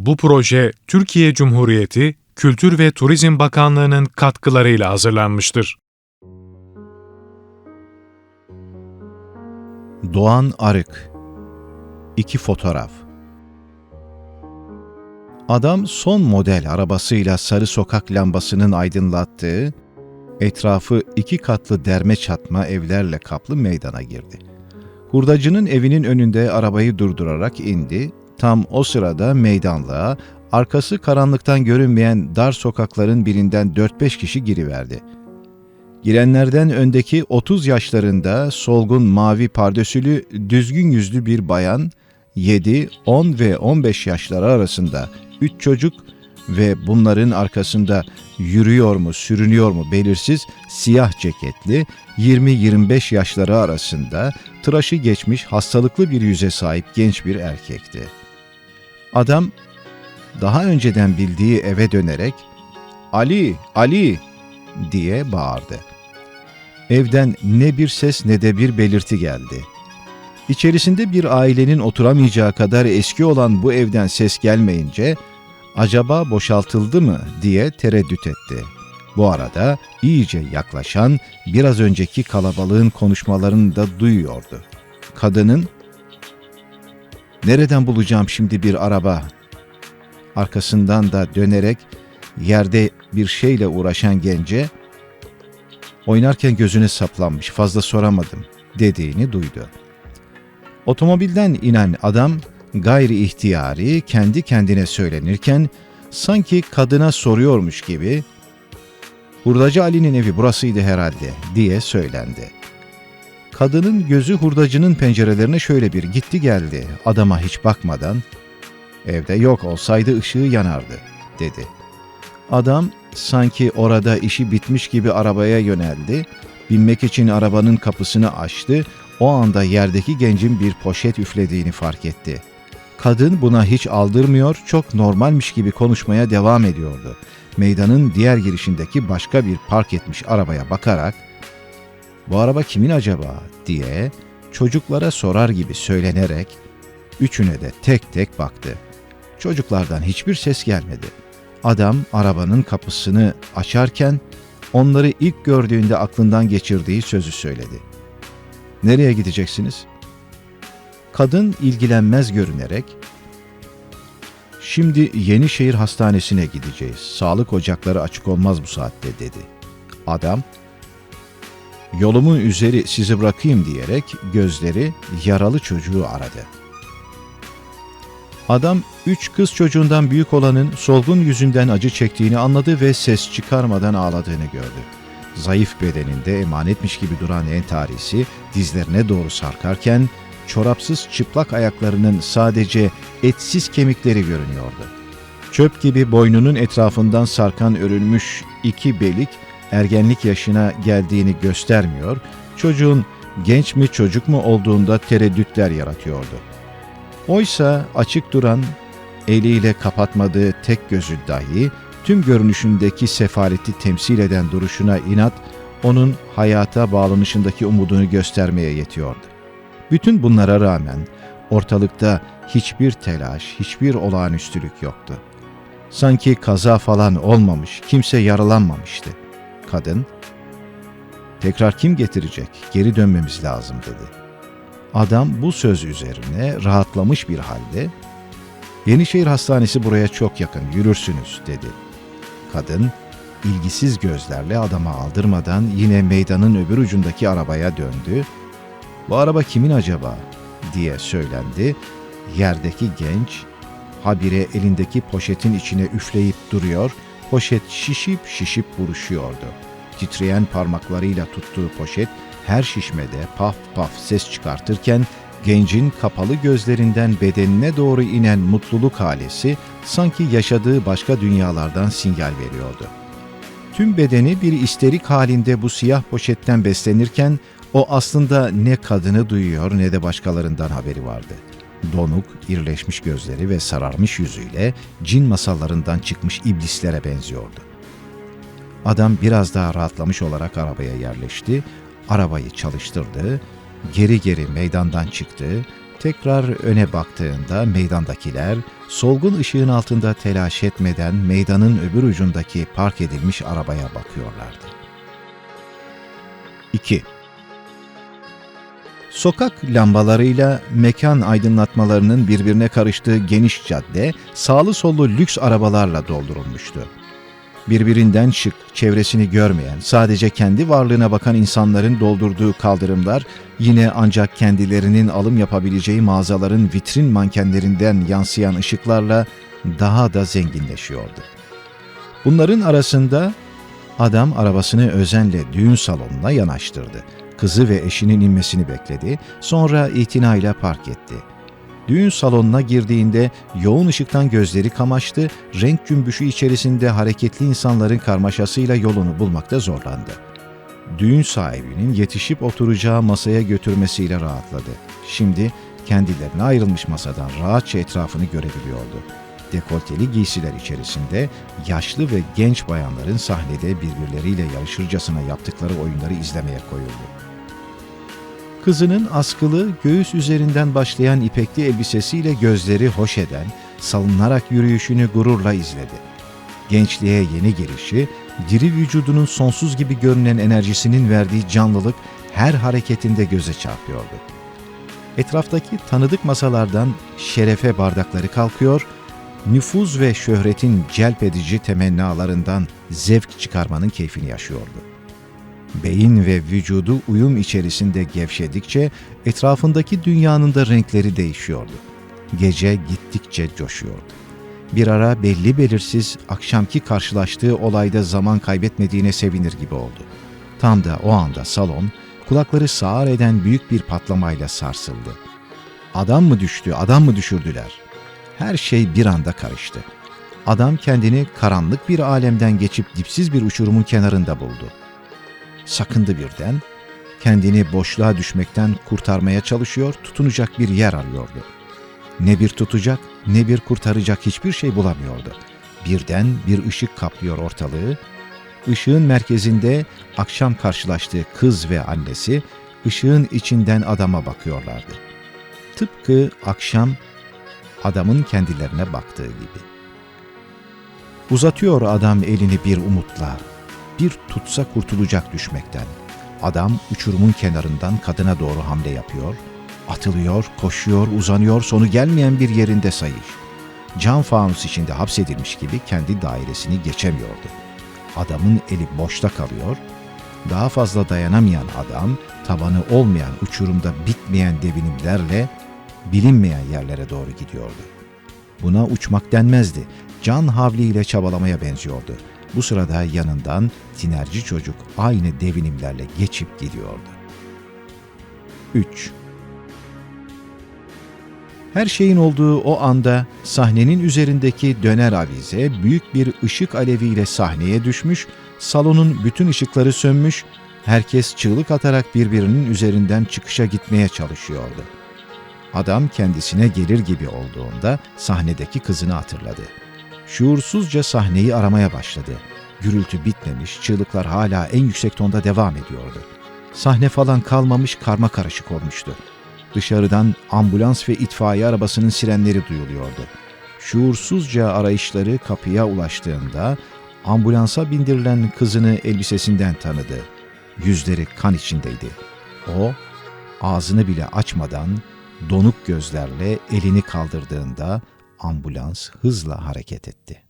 Bu proje Türkiye Cumhuriyeti Kültür ve Turizm Bakanlığı'nın katkılarıyla hazırlanmıştır. Doğan Arık İki fotoğraf Adam son model arabasıyla sarı sokak lambasının aydınlattığı, etrafı iki katlı derme çatma evlerle kaplı meydana girdi. Hurdacının evinin önünde arabayı durdurarak indi. Tam o sırada meydanlığa, arkası karanlıktan görünmeyen dar sokakların birinden 4-5 kişi giriverdi. Girenlerden öndeki 30 yaşlarında solgun mavi pardösülü düzgün yüzlü bir bayan, 7, 10 ve 15 yaşları arasında 3 çocuk ve bunların arkasında yürüyor mu sürünüyor mu belirsiz siyah ceketli 20-25 yaşları arasında tıraşı geçmiş hastalıklı bir yüze sahip genç bir erkekti. Adam daha önceden bildiği eve dönerek Ali, Ali diye bağırdı. Evden ne bir ses ne de bir belirti geldi. İçerisinde bir ailenin oturamayacağı kadar eski olan bu evden ses gelmeyince acaba boşaltıldı mı diye tereddüt etti. Bu arada iyice yaklaşan biraz önceki kalabalığın konuşmalarını da duyuyordu. Kadının "Nereden bulacağım şimdi bir araba?" Arkasından da dönerek yerde bir şeyle uğraşan gence oynarken gözüne saplanmış fazla soramadım dediğini duydu. Otomobilden inen adam gayri ihtiyari kendi kendine söylenirken sanki kadına soruyormuş gibi Hurdacı Ali'nin evi burasıydı herhalde diye söylendi. Kadının gözü hurdacının pencerelerine şöyle bir gitti geldi. Adama hiç bakmadan evde yok olsaydı ışığı yanardı dedi. Adam sanki orada işi bitmiş gibi arabaya yöneldi. Binmek için arabanın kapısını açtı. O anda yerdeki gencin bir poşet üflediğini fark etti. Kadın buna hiç aldırmıyor, çok normalmiş gibi konuşmaya devam ediyordu. Meydanın diğer girişindeki başka bir park etmiş arabaya bakarak "Bu araba kimin acaba?" diye çocuklara sorar gibi söylenerek üçüne de tek tek baktı. Çocuklardan hiçbir ses gelmedi. Adam arabanın kapısını açarken onları ilk gördüğünde aklından geçirdiği sözü söyledi. Nereye gideceksiniz? Kadın ilgilenmez görünerek, Şimdi Yenişehir Hastanesi'ne gideceğiz. Sağlık ocakları açık olmaz bu saatte dedi. Adam, yolumun üzeri sizi bırakayım diyerek gözleri yaralı çocuğu aradı. Adam üç kız çocuğundan büyük olanın solgun yüzünden acı çektiğini anladı ve ses çıkarmadan ağladığını gördü. Zayıf bedeninde emanetmiş gibi duran entarisi dizlerine doğru sarkarken çorapsız çıplak ayaklarının sadece etsiz kemikleri görünüyordu. Çöp gibi boynunun etrafından sarkan örülmüş iki belik ergenlik yaşına geldiğini göstermiyor, çocuğun genç mi çocuk mu olduğunda tereddütler yaratıyordu. Oysa açık duran, eliyle kapatmadığı tek gözü dahi tüm görünüşündeki sefaleti temsil eden duruşuna inat, onun hayata bağlanışındaki umudunu göstermeye yetiyordu. Bütün bunlara rağmen ortalıkta hiçbir telaş, hiçbir olağanüstülük yoktu. Sanki kaza falan olmamış, kimse yaralanmamıştı. Kadın, tekrar kim getirecek, geri dönmemiz lazım dedi. Adam bu söz üzerine rahatlamış bir halde, Yenişehir Hastanesi buraya çok yakın, yürürsünüz dedi. Kadın, ilgisiz gözlerle adama aldırmadan yine meydanın öbür ucundaki arabaya döndü bu araba kimin acaba diye söylendi. Yerdeki genç habire elindeki poşetin içine üfleyip duruyor, poşet şişip şişip buruşuyordu. Titreyen parmaklarıyla tuttuğu poşet her şişmede paf paf ses çıkartırken gencin kapalı gözlerinden bedenine doğru inen mutluluk halesi sanki yaşadığı başka dünyalardan sinyal veriyordu. Tüm bedeni bir isterik halinde bu siyah poşetten beslenirken o aslında ne kadını duyuyor ne de başkalarından haberi vardı. Donuk, irleşmiş gözleri ve sararmış yüzüyle cin masallarından çıkmış iblislere benziyordu. Adam biraz daha rahatlamış olarak arabaya yerleşti, arabayı çalıştırdı, geri geri meydandan çıktı, Tekrar öne baktığında meydandakiler solgun ışığın altında telaş etmeden meydanın öbür ucundaki park edilmiş arabaya bakıyorlardı. 2. Sokak lambalarıyla mekan aydınlatmalarının birbirine karıştığı geniş cadde sağlı sollu lüks arabalarla doldurulmuştu. Birbirinden şık, çevresini görmeyen, sadece kendi varlığına bakan insanların doldurduğu kaldırımlar yine ancak kendilerinin alım yapabileceği mağazaların vitrin mankenlerinden yansıyan ışıklarla daha da zenginleşiyordu. Bunların arasında adam arabasını özenle düğün salonuna yanaştırdı. Kızı ve eşinin inmesini bekledi, sonra itinayla park etti. Düğün salonuna girdiğinde yoğun ışıktan gözleri kamaştı, renk cümbüşü içerisinde hareketli insanların karmaşasıyla yolunu bulmakta zorlandı. Düğün sahibinin yetişip oturacağı masaya götürmesiyle rahatladı. Şimdi kendilerine ayrılmış masadan rahatça etrafını görebiliyordu. Dekolteli giysiler içerisinde yaşlı ve genç bayanların sahnede birbirleriyle yarışırcasına yaptıkları oyunları izlemeye koyuldu. Kızının askılı, göğüs üzerinden başlayan ipekli elbisesiyle gözleri hoş eden, salınarak yürüyüşünü gururla izledi. Gençliğe yeni gelişi, diri vücudunun sonsuz gibi görünen enerjisinin verdiği canlılık her hareketinde göze çarpıyordu. Etraftaki tanıdık masalardan şerefe bardakları kalkıyor, nüfuz ve şöhretin celp edici temennalarından zevk çıkarmanın keyfini yaşıyordu. Beyin ve vücudu uyum içerisinde gevşedikçe etrafındaki dünyanın da renkleri değişiyordu. Gece gittikçe coşuyordu. Bir ara belli belirsiz akşamki karşılaştığı olayda zaman kaybetmediğine sevinir gibi oldu. Tam da o anda salon kulakları sağır eden büyük bir patlamayla sarsıldı. Adam mı düştü, adam mı düşürdüler? Her şey bir anda karıştı. Adam kendini karanlık bir alemden geçip dipsiz bir uçurumun kenarında buldu sakındı birden. Kendini boşluğa düşmekten kurtarmaya çalışıyor, tutunacak bir yer arıyordu. Ne bir tutacak, ne bir kurtaracak hiçbir şey bulamıyordu. Birden bir ışık kaplıyor ortalığı. Işığın merkezinde akşam karşılaştığı kız ve annesi ışığın içinden adama bakıyorlardı. Tıpkı akşam adamın kendilerine baktığı gibi. Uzatıyor adam elini bir umutla, bir tutsa kurtulacak düşmekten. Adam uçurumun kenarından kadına doğru hamle yapıyor, atılıyor, koşuyor, uzanıyor, sonu gelmeyen bir yerinde sayış. Cam fanus içinde hapsedilmiş gibi kendi dairesini geçemiyordu. Adamın eli boşta kalıyor, daha fazla dayanamayan adam tabanı olmayan uçurumda bitmeyen devinimlerle bilinmeyen yerlere doğru gidiyordu. Buna uçmak denmezdi, can havliyle çabalamaya benziyordu. Bu sırada yanından tinerci çocuk aynı devinimlerle geçip gidiyordu. 3. Her şeyin olduğu o anda sahnenin üzerindeki döner avize büyük bir ışık aleviyle sahneye düşmüş, salonun bütün ışıkları sönmüş, herkes çığlık atarak birbirinin üzerinden çıkışa gitmeye çalışıyordu. Adam kendisine gelir gibi olduğunda sahnedeki kızını hatırladı. Şuursuzca sahneyi aramaya başladı. Gürültü bitmemiş, çığlıklar hala en yüksek tonda devam ediyordu. Sahne falan kalmamış, karma karışık olmuştu. Dışarıdan ambulans ve itfaiye arabasının sirenleri duyuluyordu. Şuursuzca arayışları kapıya ulaştığında ambulansa bindirilen kızını elbisesinden tanıdı. Yüzleri kan içindeydi. O, ağzını bile açmadan donuk gözlerle elini kaldırdığında ambulans hızla hareket etti.